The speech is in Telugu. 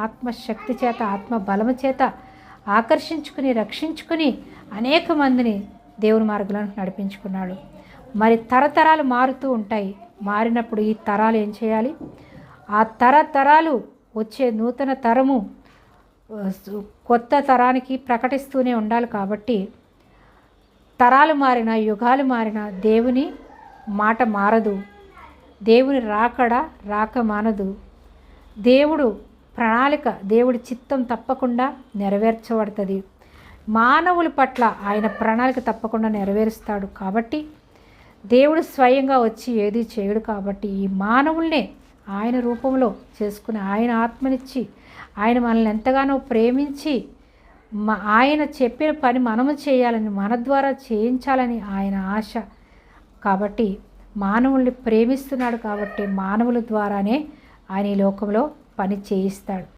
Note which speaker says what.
Speaker 1: ఆత్మశక్తి చేత ఆత్మ బలము చేత ఆకర్షించుకుని రక్షించుకుని అనేక మందిని దేవుని మార్గంలో నడిపించుకున్నాడు. మరి తరతరాలు మారుతూ ఉంటాయి. మారినప్పుడు ఈ తరాలు ఏం చేయాలి? ఆ తరతరాలు వచ్చే నూతన తరము కొత్త తరానికి ప్రకటిస్తూనే ఉండాలి కాబట్టి తరాలు మారిన యుగాలు మారిన దేవుని మాట మారదు. దేవుని రాకడ రాక మానదు. దేవుడు ప్రణాళిక దేవుడి చిత్తం తప్పకుండా నెరవేర్చబడుతుంది. మానవుల పట్ల ఆయన ప్రణాళిక తప్పకుండా నెరవేరుస్తాడు కాబట్టి దేవుడు స్వయంగా వచ్చి ఏది చేయడు కాబట్టి ఈ మానవుల్నే ఆయన రూపంలో చేసుకుని ఆయన ఆత్మనిచ్చి ఆయన మనల్ని ఎంతగానో ప్రేమించి ఆయన చెప్పిన పని మనము చేయాలని మన ద్వారా చేయించాలని ఆయన ఆశ కాబట్టి మానవుల్ని ప్రేమిస్తున్నాడు కాబట్టి మానవుల ద్వారానే ఆయన ఈ లోకంలో పని చేయిస్తాడు.